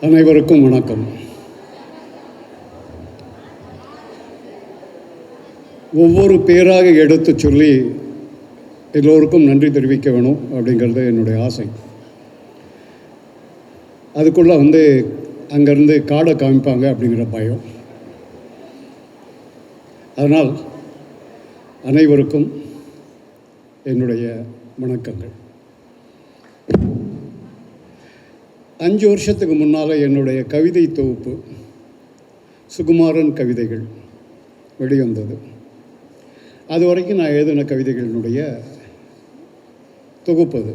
அனைவருக்கும் வணக்கம். ஒவ்வொரு பேராக எடுத்து சொல்லி எல்லோருக்கும் நன்றி தெரிவிக்க வேணும் அப்படிங்கிறது என்னுடைய ஆசை. அதுக்குள்ளே வந்து அங்கேருந்து காடை காமிப்பாங்க அப்படிங்கிற பயம். அதனால் அனைவருக்கும் என்னுடைய வணக்கங்கள். அஞ்சு வருஷத்துக்கு முன்னால் என்னுடைய கவிதை தொகுப்பு சுகுமாரன் கவிதைகள் வெளிவந்தது. அது வரைக்கும் நான் எழுதின கவிதைகளினுடைய தொகுப்பு அது.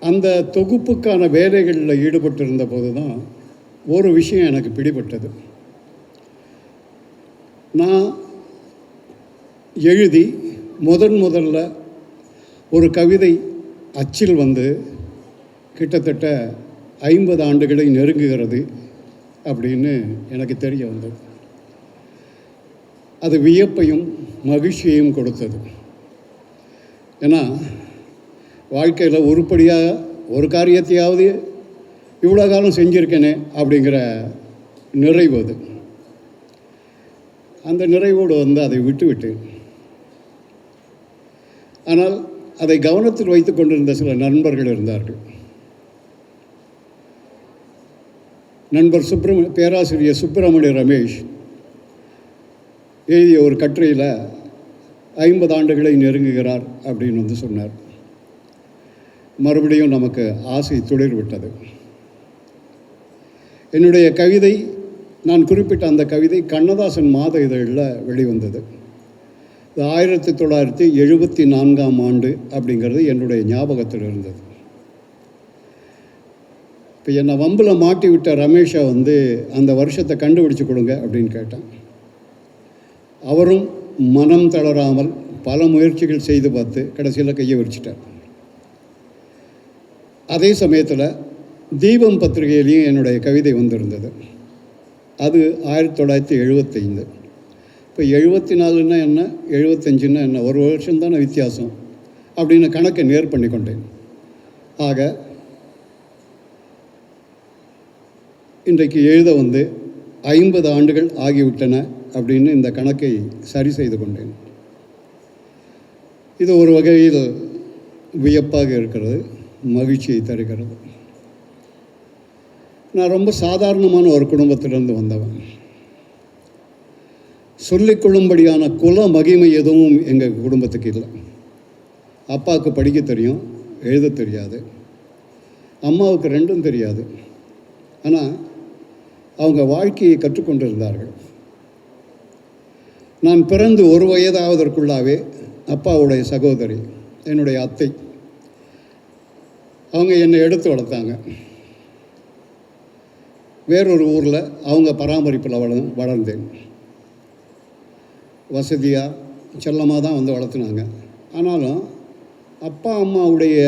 அந்த தொகுப்புக்கான வேலைகளில் ஈடுபட்டிருந்த போது தான் ஒரு விஷயம் எனக்கு பிடிபட்டது. நான் எழுதி முதன் முதல்ல ஒரு கவிதை அச்சில் வந்து கிட்டத்தட்ட ஐம்பது ஆண்டுகளை நெருங்குகிறது அப்படின்னு எனக்கு தெரிய வந்தது. அது வியப்பையும் மகிழ்ச்சியையும் கொடுத்தது. ஏன்னா வாழ்க்கையில் உருப்படியாக ஒரு காரியத்தையாவது இவ்வளோ காலம் செஞ்சுருக்கேனே அப்படிங்கிற நிறைவு அது. அந்த நிறைவோடு வந்து அதை விட்டுவிட்டு ஆனால் அதை கவனத்தில் வைத்து கொண்டிருந்த சில நண்பர்கள் இருந்தார்கள். நண்பர் சுப்பிரம பேராசிரியர் சுப்பிரமணிய ரமேஷ் எழுதிய ஒரு கட்டுரையில் ஐம்பது ஆண்டுகளை நெருங்குகிறார் அப்படின்னு வந்து சொன்னார். மறுபடியும் நமக்கு ஆசை துளிர்விட்டது. என்னுடைய கவிதை நான் குறிப்பிட்ட அந்த கவிதை கண்ணதாசன் மாத இதழில் வெளிவந்தது. இது ஆயிரத்தி தொள்ளாயிரத்தி எழுபத்தி நான்காம் ஆண்டு அப்படிங்கிறது என்னுடைய ஞாபகத்தில் இருந்தது. இப்போ என்னை வம்பில் மாட்டி விட்ட ரமேஷை வந்து அந்த வருஷத்தை கண்டுபிடிச்சு கொடுங்க அப்படின்னு கேட்டேன். அவரும் மனம் தளராமல் பல முயற்சிகள் செய்து பார்த்து கடைசியில் கையை விரிச்சிட்டார். அதே சமயத்தில் தீபம் பத்திரிகையிலையும் என்னுடைய கவிதை வந்திருந்தது. அது ஆயிரத்தி தொள்ளாயிரத்தி எழுபத்தைந்து இப்போ எழுபத்தி நாலுன்னா என்ன எழுபத்தஞ்சுன்னா என்ன ஒரு வருஷம் தானே வித்தியாசம் அப்படின்னு கணக்கை நேர் பண்ணி கொண்டேன் ஆக இன்றைக்கு எழுத வந்து ஐம்பது ஆண்டுகள் ஆகிவிட்டன அப்படின்னு இந்த கணக்கை சரி செய்து கொண்டேன். இது ஒரு வகையில் வியப்பாக இருக்கிறது மகிழ்ச்சியை தருகிறது. நான் ரொம்ப சாதாரணமான ஒரு குடும்பத்திலிருந்து வந்தவன். சொல்லிக்கொள்ளும்படியான குல மகிமை எதுவும் எங்கள் குடும்பத்துக்கு இல்லை. அப்பாவுக்கு படிக்க தெரியும் எழுத தெரியாது. அம்மாவுக்கு ரெண்டும் தெரியாது. ஆனால் அவங்க வாழ்க்கையை கற்றுக்கொண்டிருந்தார்கள். நான் பிறந்து ஒரு வயதாவதற்குள்ளாவே அப்பாவுடைய சகோதரி என்னுடைய அத்தை அவங்க என்னை எடுத்து வளர்த்தாங்க. வேறொரு ஊரில் அவங்க பராமரிப்பில் வள வளர்ந்தேன். வசதியாக செல்லமாக தான் வந்து வளர்த்துனாங்க. ஆனாலும் அப்பா அம்மாவுடைய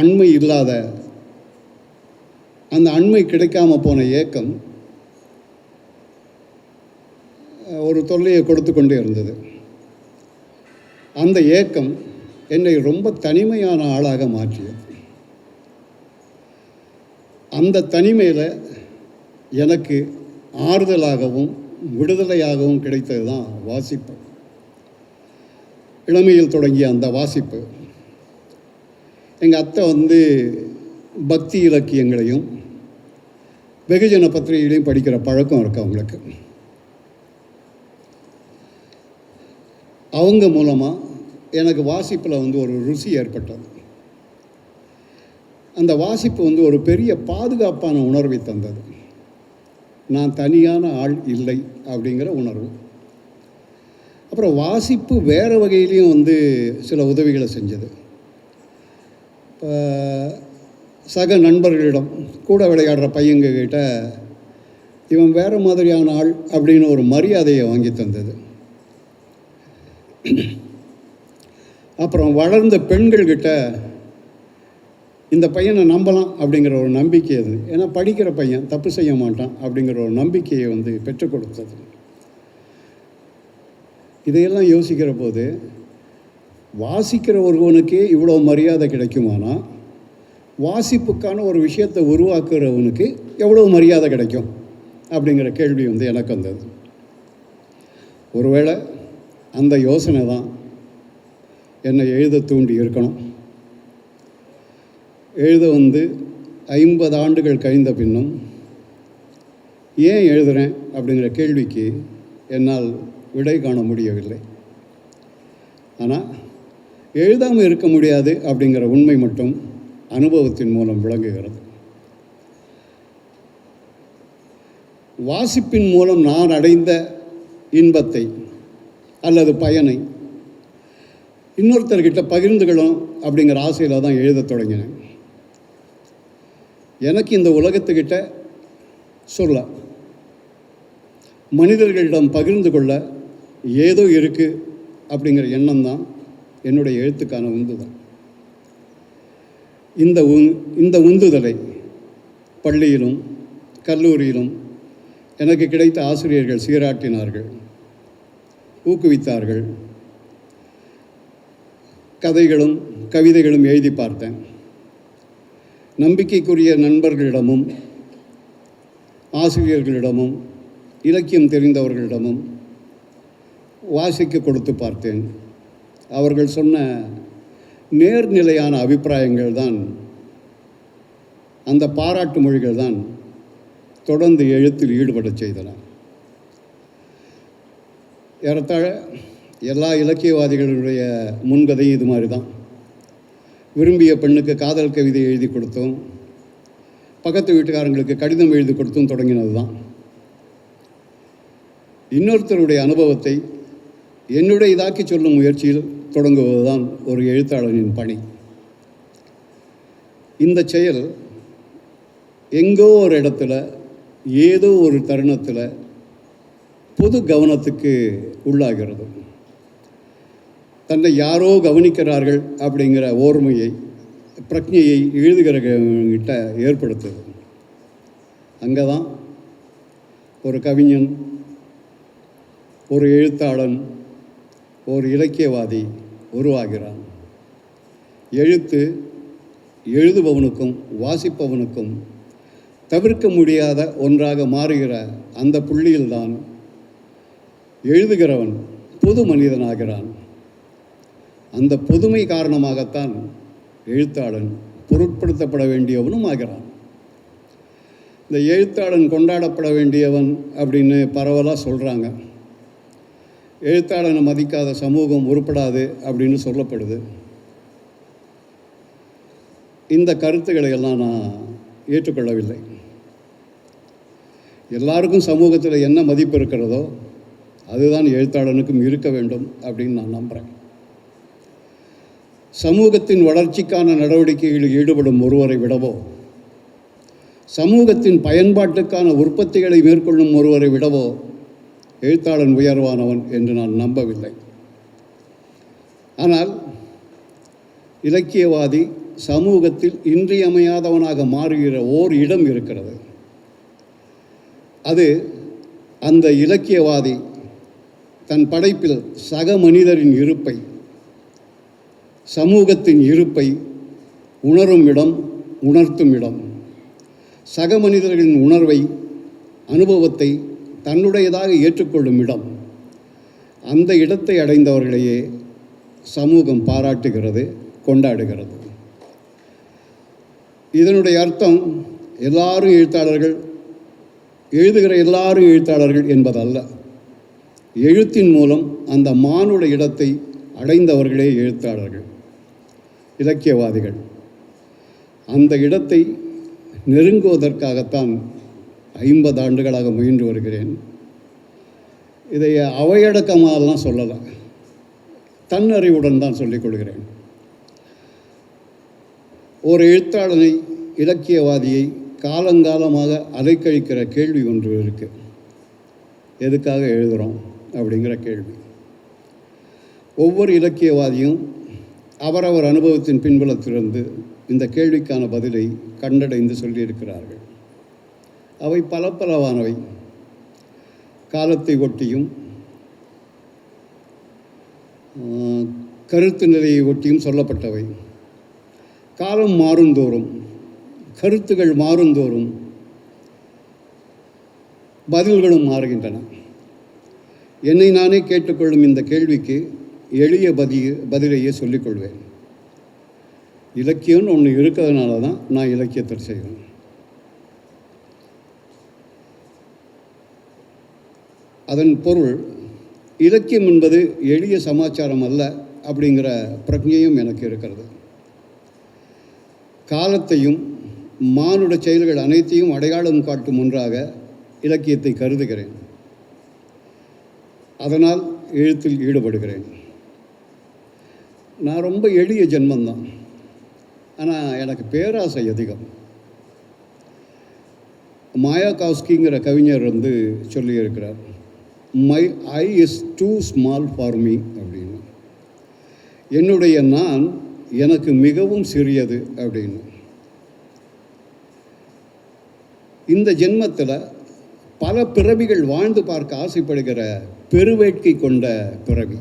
அண்மை இல்லாத அந்த அண்மை கிடைக்காம போன ஏக்கம் ஒரு தொல்லையை கொடுத்து கொண்டே இருந்தது. அந்த ஏக்கம் என்னை ரொம்ப தனிமையான ஆளாக மாற்றியது. அந்த தனிமையில் எனக்கு ஆறுதலாகவும் விடுதலையாகவும் கிடைத்தது தான் வாசிப்பு. இளமையில் தொடங்கிய அந்த வாசிப்பு. எங்கள் அத்தை வந்து பக்தி இலக்கியங்களையும் வெகுஜன பத்திரிகைகளையும் படிக்கிற பழக்கம் இருக்குது அவங்களுக்கு. அவங்க மூலமாக எனக்கு வாசிப்பில் வந்து ஒரு ருசி ஏற்பட்டது. அந்த வாசிப்பு வந்து ஒரு பெரிய பாதுகாப்பான உணர்வை தந்தது. நான் தனியான ஆள் இல்லை அப்படிங்கிற உணர்வு. அப்புறம் வாசிப்பு வேறு வகையிலையும் வந்து சில உதவிகளை செஞ்சது. இப்போ சக நண்பர்களிடம் கூட விளையாடுற பையங்க கிட்ட இவன் வேறு மாதிரியான ஆள் அப்படின்னு ஒரு மரியாதையை வாங்கி தந்தது. அப்புறம் வளர்ந்த பெண்கள்கிட்ட இந்த பையனை நம்பலாம் அப்படிங்கிற ஒரு நம்பிக்கை அது. ஏன்னா படிக்கிற பையன் தப்பு செய்ய மாட்டான் அப்படிங்கிற ஒரு நம்பிக்கையை வந்து பெற்றுக் கொடுத்தது. இதையெல்லாம் யோசிக்கிற போது வாசிக்கிற ஒருவனுக்கே இவ்வளோ மரியாதை கிடைக்குமானா? வாசிப்புக்கான ஒரு விஷயத்தை உருவாக்குறவனுக்கு எவ்வளோ மரியாதை கிடைக்கும்? அப்படிங்கிற கேள்வி வந்து எனக்கு வந்தது. ஒருவேளை அந்த யோசனை தான் என்னை எழுத தூண்டி இருக்கணும். எழுத வந்து ஐம்பது ஆண்டுகள் கழிந்த பின்னும் ஏன் எழுதுகிறேன் அப்படிங்கிற கேள்விக்கு என்னால் விடை காண முடியவில்லை. ஆனால் எழுதாமல் இருக்க முடியாது அப்படிங்கிற உண்மை மட்டும் அனுபவத்தின் மூலம் விளங்குகிறது. வாசிப்பின் மூலம் நான் அடைந்த இன்பத்தை அல்லது பயனை. இன்னொருத்தர்கிட்ட பகிர்ந்துக்கணும் அப்படிங்கிற ஆசையில் தான் எழுதத் தொடங்கினேன். எனக்கு இந்த உலகத்துக்கிட்ட சொல்ல மனிதர்களிடம் பகிர்ந்து கொள்ள ஏதோ இருக்குது அப்படிங்கிற எண்ணம் தான் என்னுடைய எழுத்துக்கான உந்துதல். இந்த உ இந்த உந்துதலை பள்ளியிலும் கல்லூரியிலும் எனக்கு கிடைத்த ஆசிரியர்கள் சீராட்டினார்கள். ஊக்குவித்தார்கள். கதைகளும் கவிதைகளும் எழுதி பார்த்தேன். நம்பிக்கைக்குரிய நண்பர்களிடமும் ஆசிரியர்களிடமும் இலக்கியம் தெரிந்தவர்களிடமும் வாசிக்க கொடுத்து பார்த்தேன். அவர்கள் சொன்ன நேர்நிலையான அபிப்பிராயங்கள் தான் அந்த பாராட்டு மொழிகள் தான் தொடர்ந்து எழுத்தில் ஈடுபடச் செய்தன. ஏறத்தாழ எல்லா இலக்கியவாதிகளுடைய முன்கதையும் இது மாதிரி தான் விரும்பிய பெண்ணுக்கு காதல் கவிதை எழுதி கொடுத்தோம் பக்கத்து வீட்டுக்காரங்களுக்கு கடிதம் எழுதி கொடுத்தும் தொடங்கினது தான் இன்னொருத்தருடைய அனுபவத்தை என்னுடைய இதாக்கி சொல்லும் முயற்சியில் தொடங்குவது தான் ஒரு எழுத்தாளனின் பணி. இந்த செயல் எங்கோ ஒரு இடத்துல ஏதோ ஒரு தருணத்தில் பொது கவனத்துக்கு உள்ளாகிறது. தன்னை யாரோ கவனிக்கிறார்கள் அப்படிங்கிற ஓர்மையை பிரக்ஞையை எழுதுகிறவங்கிட்ட ஏற்படுத்துது அங்கே தான் ஒரு கவிஞன் ஒரு எழுத்தாளன் ஒரு இலக்கியவாதி உருவாகிறான். எழுத்து எழுதுபவனுக்கும் வாசிப்பவனுக்கும் தவிர்க்க முடியாத ஒன்றாக மாறுகிற அந்த புள்ளியில்தான் எழுதுகிறவன் பொது மனிதனாகிறான். அந்த பொதுமை காரணமாகத்தான் எழுத்தாளன் பொருட்படுத்தப்பட வேண்டியவனும் ஆகிறான். இந்த எழுத்தாளன் கொண்டாடப்பட வேண்டியவன் அப்படின்னு பரவலாக சொல்கிறாங்க எழுத்தாளனை மதிக்காத சமூகம் உருப்படாது அப்படின்னு சொல்லப்படுது. இந்த கருத்துக்களை எல்லாம் நான் ஏற்றுக்கொள்ளவில்லை. எல்லாருக்கும் சமூகத்தில் என்ன மதிப்பு இருக்கிறதோ அதுதான் எழுத்தாளனுக்கும் இருக்க வேண்டும் அப்படின்னு நான் நம்புகிறேன் சமூகத்தின் வளர்ச்சிக்கான நடவடிக்கைகளில் ஈடுபடும் ஒருவரை விடவோ சமூகத்தின் பயன்பாட்டுக்கான உற்பத்திகளை மேற்கொள்ளும் ஒருவரை விடவோ எழுத்தாளன் உயர்வானவன் என்று நான் நம்பவில்லை. ஆனால் இலக்கியவாதி சமூகத்தில் இன்றியமையாதவனாக மாறுகிற ஓர் இடம் இருக்கிறது. அது அந்த இலக்கியவாதி தன் படைப்பில் சக மனிதரின் இருப்பை சமூகத்தின் இருப்பை உணரும் இடம் உணர்த்தும் இடம். சக மனிதர்களின் உணர்வை அனுபவத்தை தன்னுடையதாக ஏற்றுக்கொள்ளும் இடம். அந்த இடத்தை அடைந்தவர்களையே சமூகம் பாராட்டுகிறது கொண்டாடுகிறது. இதனுடைய அர்த்தம் எல்லாரும் எழுத்தாளர்கள் எழுதுகிற எல்லாரும் எழுத்தாளர்கள் என்பதல்ல. எழுத்தின் மூலம் அந்த மானுட இடத்தை அடைந்தவர்களே எழுத்தாளர்கள் இலக்கியவாதிகள். அந்த இடத்தை நெருங்குவதற்காகத்தான் ஐம்பது ஆண்டுகளாக முயன்று வருகிறேன். இதை அவையடக்கமாகலாம் சொல்லலாம் தன்னறிவுடன் தான் சொல்லிக் கொள்கிறேன். ஒரு எழுத்தாளனை இலக்கியவாதியை காலங்காலமாக அலைக்கழிக்கிற கேள்வி ஒன்று இருக்குது எதுக்காக எழுதுகிறோம் அப்படிங்கிற கேள்வி. ஒவ்வொரு இலக்கியவாதியும் அவரவர் அனுபவத்தின் பின்புலத்திலிருந்து இந்த கேள்விக்கான பதிலை கண்டடைந்து சொல்லியிருக்கிறார்கள். அவை பல பலவானவை காலத்தை ஒட்டியும் கருத்து நிலையை ஒட்டியும் சொல்லப்பட்டவை. காலம் மாறுந்தோறும் கருத்துகள் மாறுந்தோறும் பதில்களும் மாறுகின்றன. என்னை நானே கேட்டுக்கொள்ளும் இந்த கேள்விக்கு எளிய பதி பதிலையே சொல்லிக்கொள்வேன். இலக்கியம்னு ஒன்று இருக்கிறதுனால தான் நான் இலக்கியத்தை செய்கிறேன் அதன் பொருள் இலக்கியம் என்பது எளிய சமாச்சாரம் அல்ல அப்படிங்கிற பிரஜையும் எனக்கு இருக்கிறது. காலத்தையும் மானுட செயல்கள் அனைத்தையும் அடையாளம் காட்டும் ஒன்றாக இலக்கியத்தை கருதுகிறேன். அதனால் எழுத்தில் ஈடுபடுகிறேன். நான் ரொம்ப எளிய ஜென்மந்தான் ஆனால் எனக்கு பேராசை அதிகம். மாயா காஸ்கிங்கிற கவிஞர் வந்து சொல்லியிருக்கிறார் my I is too small for me அப்படின்னு. என்னுடைய நான் எனக்கு மிகவும் சிறியது அப்படின்னு. இந்த ஜென்மத்தில் பல பிறவிகள் வாழ்ந்து பார்க்க ஆசைப்படுகிற பெருவேட்கை கொண்ட பிறவி.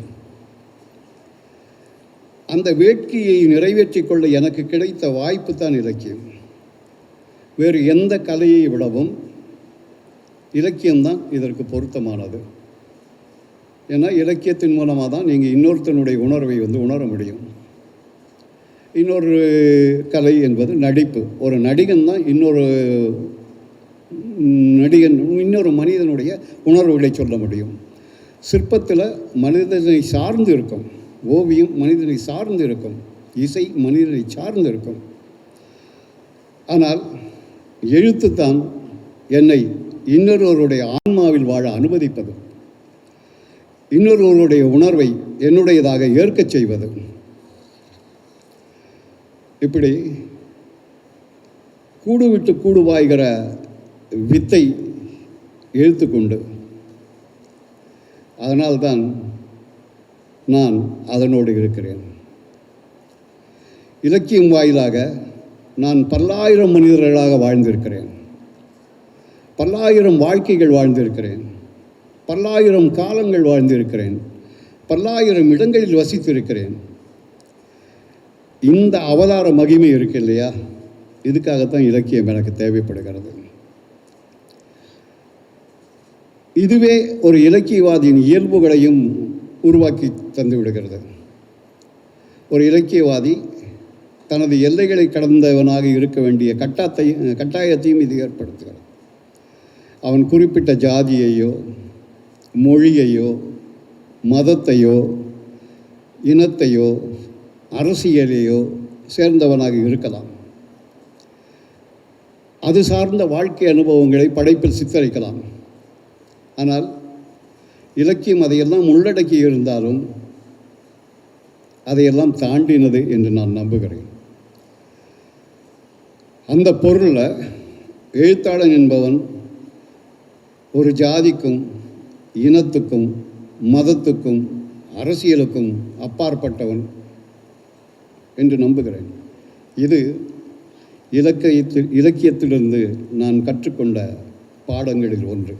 அந்த வேட்கையை நிறைவேற்றிக் கொள்ள எனக்கு கிடைத்த வாய்ப்பு தான் இலக்கியம். வேறு எந்த கலையை விடவும் இலக்கியம்தான் இதற்கு பொருத்தமானது. ஏன்னா இலக்கியத்தின் மூலமாக தான் நீங்கள் இன்னொருத்தனுடைய உணர்வை வந்து உணர முடியும். இன்னொரு கலை என்பது நடிப்பு. ஒரு நடிகன் தான் இன்னொரு நடிகன் இன்னொரு மனிதனுடைய உணர்வுகளை சொல்ல முடியும். சிற்பத்தில் மனிதனை சார்ந்து இருக்கும். ஓவியம் மனிதனை சார்ந்து இருக்கும். இசை மனிதனை சார்ந்து இருக்கும். ஆனால் எழுத்து தான் என்னை இன்னொருவருடைய ஆன்மாவில் வாழ அனுமதிப்பது. இன்னொருவருடைய உணர்வை என்னுடையதாக ஏற்கச் செய்வது. இப்படி கூடு விட்டு வித்தை வித்தை எழுத்துக்கொண்டு அதனால்தான் நான் அதனோடு இருக்கிறேன். இலக்கியம் வாயிலாக நான் பல்லாயிரம் மனிதர்களாக வாழ்ந்திருக்கிறேன். பல்லாயிரம் வாழ்க்கைகள் வாழ்ந்திருக்கிறேன். பல்லாயிரம் காலங்கள் வாழ்ந்திருக்கிறேன். பல்லாயிரம் இடங்களில் வசித்திருக்கிறேன். இந்த அவதார மகிமை இருக்கு இல்லையா? இதுக்காகத்தான் இலக்கியம் எனக்கு தேவைப்படுகிறது. இதுவே ஒரு இலக்கியவாதியின் இயல்புகளையும் உருவாக்கி தந்து விடுகிறது. ஒரு இலக்கியவாதி தனது எல்லைகளை கடந்தவனாக இருக்க வேண்டிய கட்டாத்தை கட்டாயத்தையும் இது ஏற்படுத்துகிறது. அவன் குறிப்பிட்ட ஜாதியையோ மொழியையோ மதத்தையோ இனத்தையோ அரசியலையோ சேர்ந்தவனாக இருக்கலாம். அது சார்ந்த வாழ்க்கை அனுபவங்களை படைப்பில் சித்தரிக்கலாம். ஆனால் இலக்கியம் அதையெல்லாம் உள்ளடக்கி இருந்தாலும் அதையெல்லாம் தாண்டினது என்று நான் நம்புகிறேன். அந்த பொருளில் எழுத்தாளன் என்பவன் ஒரு ஜாதிக்கும் இனத்துக்கும் மதத்துக்கும் அரசியலுக்கும் அப்பாற்பட்டவன் என்று நம்புகிறேன். இது இலக்கியத்தில் இலக்கியத்திலிருந்து நான் கற்றுக்கொண்ட பாடங்களில் ஒன்று.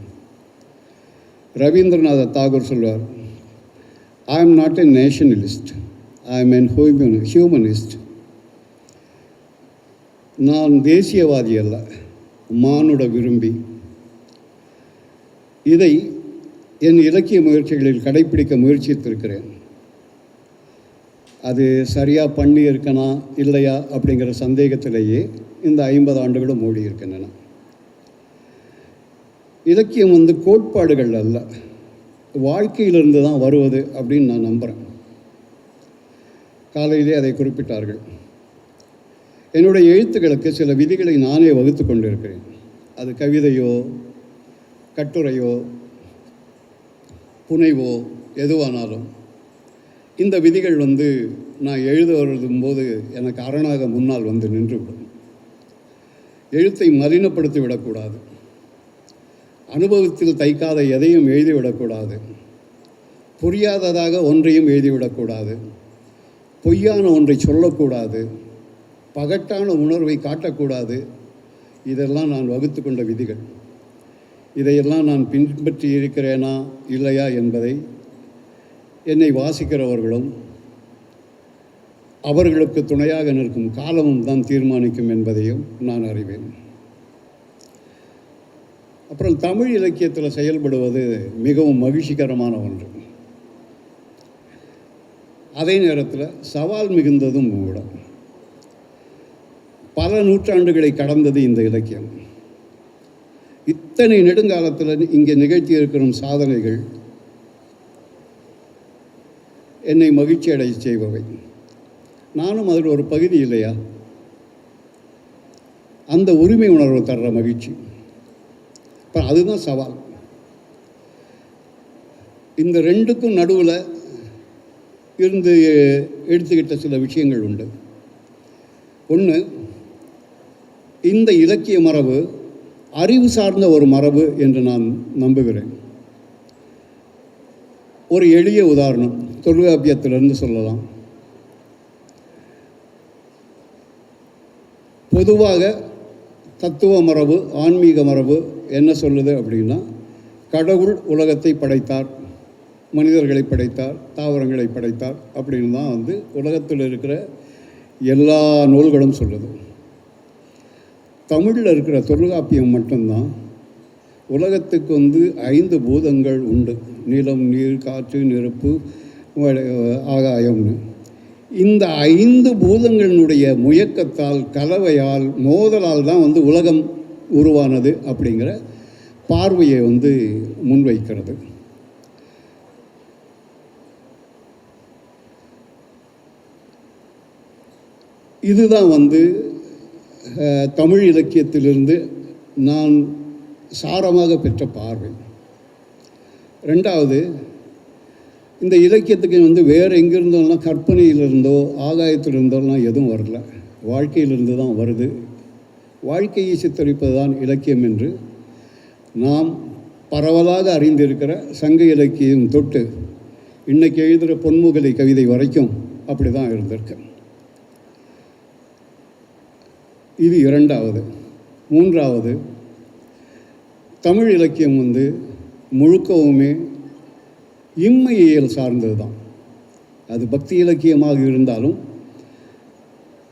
ரவீந்திரநாத தாகூர் சொல்வார் I am not a nationalist I am an human humanist நான் தேசியவாதி அல்ல மானுட விரும்பி. இதை என் இலக்கிய முயற்சிகளில் கடைப்பிடிக்க முயற்சித்திருக்கிறேன். அது சரியாக பண்ணி இருக்கனா இல்லையா அப்படிங்கிற சந்தேகத்திலேயே இந்த ஐம்பது ஆண்டுகளும் ஓடி இருக்கின்றன இலக்கியம் வந்து கோட்பாடுகள் அல்ல. வாழ்க்கையிலிருந்து தான் வருவது அப்படின்னு நான் நம்புகிறேன் காலையிலே அதை குறிப்பிட்டார்கள். என்னுடைய எழுத்துக்களுக்கு சில விதிகளை நானே வகுத்து கொண்டிருக்கிறேன். அது கவிதையோ கட்டுரையோ புனைவோ எதுவானாலும் இந்த விதிகள் வந்து நான் எழுத வருதும் போது எனக்கு அரணாக முன்னால் வந்து நின்றுவிடும். எழுத்தை மலினப்படுத்தி விடக்கூடாது அனுபவத்தில் தைக்காத எதையும் எழுதிவிடக்கூடாது. புரியாததாக ஒன்றையும் எழுதிவிடக்கூடாது. பொய்யான ஒன்றை சொல்லக்கூடாது. பகட்டான உணர்வை காட்டக்கூடாது. இதெல்லாம் நான் வகுத்து கொண்ட விதிகள். இதையெல்லாம் நான் பின்பற்றி இருக்கிறேனா இல்லையா என்பதை என்னை வாசிக்கிறவர்களும் அவர்களுக்கு துணையாக நிற்கும் காலமும் தான் தீர்மானிக்கும் என்பதையும் நான் அறிவேன். அப்புறம் தமிழ் இலக்கியத்தில் செயல்படுவது மிகவும் மகிழ்ச்சிகரமான ஒன்று. அதே நேரத்தில் சவால் மிகுந்ததும் கூட பல நூற்றாண்டுகளை கடந்தது இந்த இலக்கியம். இத்தனை நெடுங்காலத்தில் இங்கே நிகழ்த்தி இருக்கிற சாதனைகள். என்னை மகிழ்ச்சி அடைய செய்பவை. நானும் அதில் ஒரு பகுதி இல்லையா? அந்த உரிமை உணர்வு தர்ற மகிழ்ச்சி. இப்போ அதுதான் சவால். இந்த ரெண்டுக்கும் நடுவில் இருந்து எடுத்துக்கிட்ட சில விஷயங்கள் உண்டு. ஒன்று இந்த இலக்கிய மரபு அறிவு சார்ந்த ஒரு மரபு என்று நான் நம்புகிறேன். ஒரு எளிய உதாரணம் தொல்காப்பியத்திலிருந்து சொல்லலாம். பொதுவாக தத்துவ மரபு ஆன்மீக மரபு என்ன சொல்லுது அப்படின்னா கடவுள் உலகத்தை படைத்தார் மனிதர்களை படைத்தார் தாவரங்களை படைத்தார் அப்படின்னு தான் வந்து உலகத்தில் இருக்கிற எல்லா நூல்களும் சொல்லுது. தமிழில் இருக்கிற தொல்காப்பியம் மட்டும்தான். உலகத்துக்கு வந்து ஐந்து பூதங்கள் உண்டு. நிலம் நீர் காற்று நெருப்பு ஆகாயம்னு. இந்த ஐந்து பூதங்களினுடைய முயக்கத்தால் கலவையால் மோதலால் தான் வந்து உலகம் உருவானது அப்படிங்கிற பார்வையை வந்து முன்வைக்கிறது. இதுதான் வந்து தமிழ் இலக்கியத்திலிருந்து நான் சாரமாக பெற்ற பார்வை. ரெண்டாவது இந்த இலக்கியத்துக்கு வந்து வேறு எங்கிருந்தோம்லாம் கற்பனையிலிருந்தோ ஆகாயத்திலிருந்தோலாம் எதுவும் வரல. வாழ்க்கையிலிருந்து தான் வருது. வாழ்க்கையை சித்தரிப்பது தான் இலக்கியம் என்று நாம் பரவலாக அறிந்திருக்கிற சங்க இலக்கியம் தொட்டு இன்றைக்கி எழுதுகிற பொன்முகலை கவிதை வரைக்கும் அப்படி தான் இருந்திருக்கு. இது இரண்டாவது. மூன்றாவது தமிழ் இலக்கியம் வந்து முழுக்கவுமே இம்மையியல் சார்ந்தது தான் அது பக்தி இலக்கியமாக இருந்தாலும்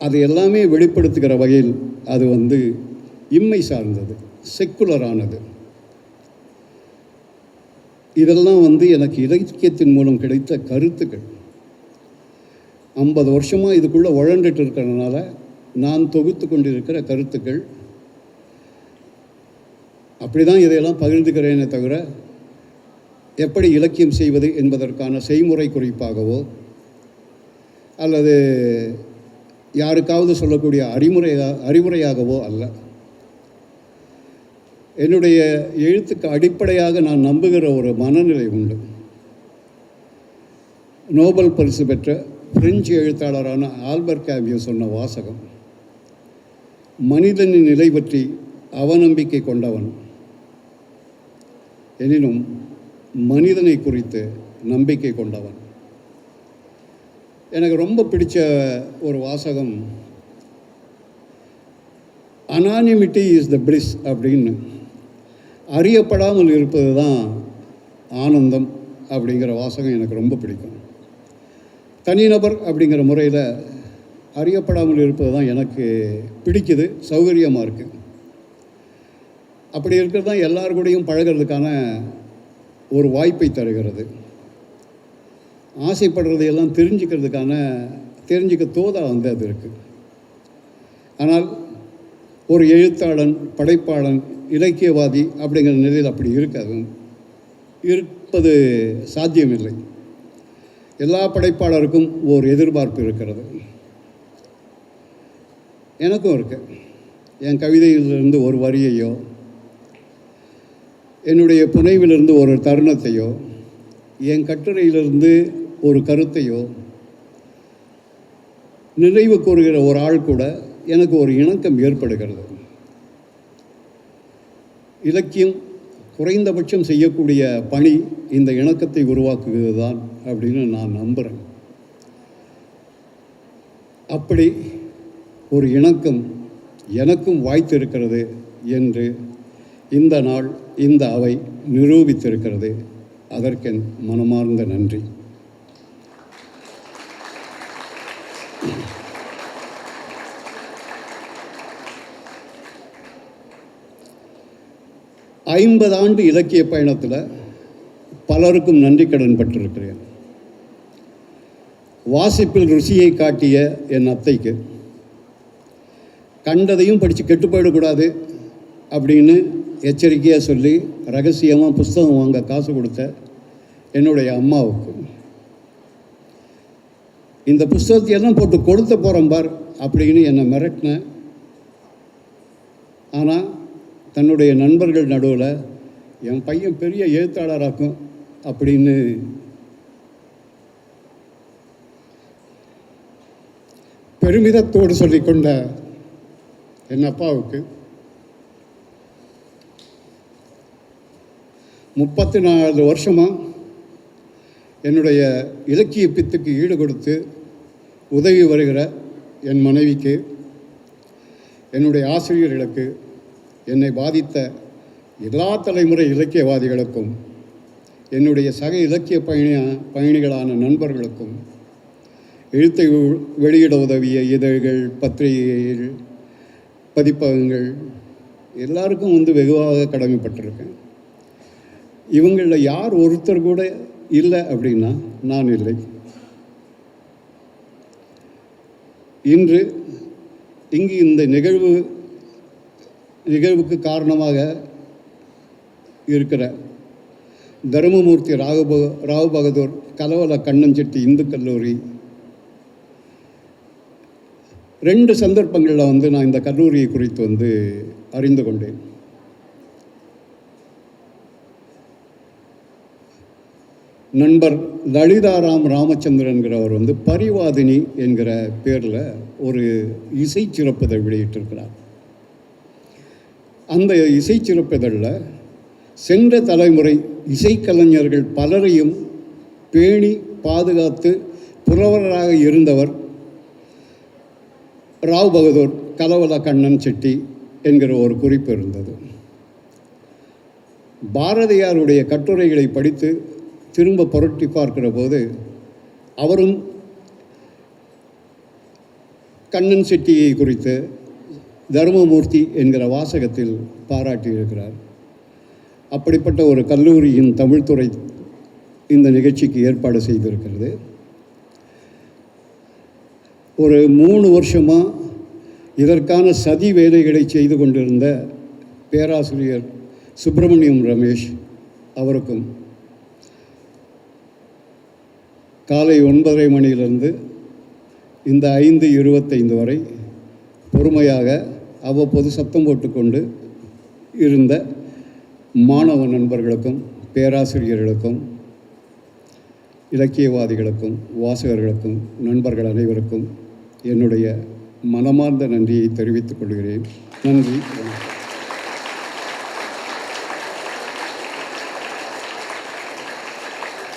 அது எல்லாமே வெளிப்படுத்துகிற வகையில் அது வந்து இம்மை சார்ந்தது செக்குலரானது இதெல்லாம் வந்து எனக்கு இலக்கியத்தின் மூலம் கிடைத்த கருத்துக்கள். ஐம்பது வருஷமாக இதுக்குள்ளே உழண்டுட்டு இருக்கிறதுனால நான் தொகுத்து கொண்டிருக்கிற கருத்துக்கள். அப்படி தான் இதையெல்லாம் பகிர்ந்துக்கிறேனே தவிர எப்படி இலக்கியம் செய்வது என்பதற்கான செய்முறை குறிப்பாகவோ அல்லது யாருக்காவது சொல்லக்கூடிய அறிமுறையா அறிவுரையாகவோ அல்ல. என்னுடைய எழுத்துக்கு அடிப்படையாக நான் நம்புகிற ஒரு மனநிலை உண்டு. நோபல் பரிசு பெற்ற பிரெஞ்சு எழுத்தாளரான ஆல்பர்ட் கேவியோ சொன்ன வாசகம் மனிதனின் நிலை பற்றி அவநம்பிக்கை கொண்டவன். எனினும் மனிதனை குறித்து நம்பிக்கை கொண்டவன். எனக்கு ரொம்ப பிடிச்ச ஒரு வாசகம் அனானிமிட்டி இஸ் த பிளிஸ் அப்படின்னு. அறியப்படாமல் இருப்பது தான் ஆனந்தம் அப்படிங்கிற வாசகம் எனக்கு ரொம்ப பிடிக்கும். தனிநபர் அப்படிங்கிற முறையில் அறியப்படாமல் இருப்பது தான் எனக்கு பிடிக்குது சௌகரியமாக இருக்குது அப்படி இருக்கிறது தான் எல்லார் கூடயும் பழகிறதுக்கான ஒரு வாய்ப்பை தருகிறது. ஆசைப்படுறதையெல்லாம் தெரிஞ்சுக்கிறதுக்கான தெரிஞ்சுக்க தோதா வந்து அது இருக்குது ஆனால் ஒரு எழுத்தாளன் படைப்பாளன் இலக்கியவாதி அப்படிங்கிற நிலையில் அப்படி இருக்காது. இருப்பது சாத்தியமில்லை. எல்லா படைப்பாளருக்கும் ஒரு எதிர்பார்ப்பு இருக்கிறது. எனக்கும் இருக்கு. என் கவிதையிலிருந்து ஒரு வரியையோ என்னுடைய புனைவிலிருந்து ஒரு தருணத்தையோ என் கட்டுரையிலிருந்து ஒரு கருத்தையோ நினைவு கூறுகிற ஒரு ஆள் கூட எனக்கு ஒரு இணக்கம் ஏற்படுகிறது. இலக்கியம் குறைந்தபட்சம் செய்யக்கூடிய பணி இந்த இணக்கத்தை உருவாக்குகிறது தான் அப்படின்னு நான் நம்புகிறேன் அப்படி ஒரு இணக்கம் எனக்கும் வாய்த்திருக்கிறது என்று இந்த நாள் இந்த அவை நிரூபித்திருக்கிறது. அதற்கென் மனமார்ந்த நன்றி. ஐம்பது ஆண்டு இலக்கிய பயணத்தில் பலருக்கும் நன்றி கடன் பட்டிருக்கிறேன். வாசிப்பில் ருசியை காட்டிய என் அத்தைக்கு கண்டதையும் படித்து கெட்டு போயிடக்கூடாது அப்படின்னு எச்சரிக்கையாக சொல்லி ரகசியமாக புஸ்தகம் வாங்க காசு கொடுத்த என்னுடைய அம்மாவுக்கு இந்த புஸ்தகத்தை எல்லாம் போட்டு கொடுத்த போகிறோம் பார் அப்படின்னு என்னை மிரட்டினேன் ஆனால் தன்னுடைய நண்பர்கள் நடுவில் என் பையன் பெரிய எழுத்தாளராக்கும் அப்படின்னு பெருமிதத்தோடு சொல்லிக்கொண்ட என் அப்பாவுக்கு முப்பத்தி நாலு வருஷமாக என்னுடைய இலக்கிய பித்துக்கு ஈடு கொடுத்து உதவி வருகிற என் மனைவிக்கு என்னுடைய ஆசிரியர்களுக்கு என்னை பாதித்த எல்லா தலைமுறை இலக்கியவாதிகளுக்கும் என்னுடைய சக இலக்கிய பயணி பயணிகளான நண்பர்களுக்கும் எழுத்தை வெளியிட உதவிய இதழ்கள் பத்திரிகைகள் பதிப்பகங்கள் எல்லாருக்கும் வந்து வெகுவாக கடமைப்பட்டிருக்கேன். இவங்களில் யார் ஒருத்தர் கூட இல்லை அப்படின்னா நான் இல்லை. இன்று இங்கு இந்த நிகழ்வு நிகழ்வுக்கு காரணமாக இருக்கிற தருமமூர்த்தி ராகு ராவு பகதூர் கலவல கண்ணஞ்செட்டி இந்து கல்லூரி. ரெண்டு சந்தர்ப்பங்களில் வந்து நான் இந்த கல்லூரியை குறித்து வந்து அறிந்து கொண்டேன். நண்பர் லலிதாராம் ராமச்சந்திரன்கிறவர் வந்து பரிவாதினி என்கிற பேரில் ஒரு இசை சிறப்பதை வெளியிட்டிருக்கிறார். அந்த இசை சிறப்பிதழில் சென்ற தலைமுறை இசைக்கலைஞர்கள் பலரையும் பேணி பாதுகாத்து புலவராக இருந்தவர் ராவ் பகதூர் கலவல கண்ணன் செட்டி என்கிற ஒரு குறிப்பு இருந்தது. பாரதியாருடைய கட்டுரைகளை படித்து திரும்ப புரட்டி பார்க்கிற போது அவரும் கண்ணன் செட்டியை குறித்து தர்மமூர்த்தி என்கிற வாசகத்தில் பாராட்டியிருக்கிறார். அப்படிப்பட்ட ஒரு கல்லூரியின் தமிழ்துறை இந்த நிகழ்ச்சிக்கு ஏற்பாடு செய்திருக்கிறது. ஒரு மூணு வருஷமாக இதற்கான சதி வேலைகளை செய்து கொண்டிருந்த பேராசிரியர் சுப்பிரமணியம் ரமேஷ் அவருக்கும் காலை ஒன்பதரை மணியிலிருந்து இந்த ஐந்து இருபத்தைந்து வரை பொறுமையாக அவ்வப்போது சத்தம் போட்டுக்கொண்டு இருந்த மாணவ நண்பர்களுக்கும் பேராசிரியர்களுக்கும் இலக்கியவாதிகளுக்கும் வாசகர்களுக்கும் நண்பர்கள் அனைவருக்கும் என்னுடைய மனமார்ந்த நன்றியை தெரிவித்துக் கொள்கிறேன். நன்றி.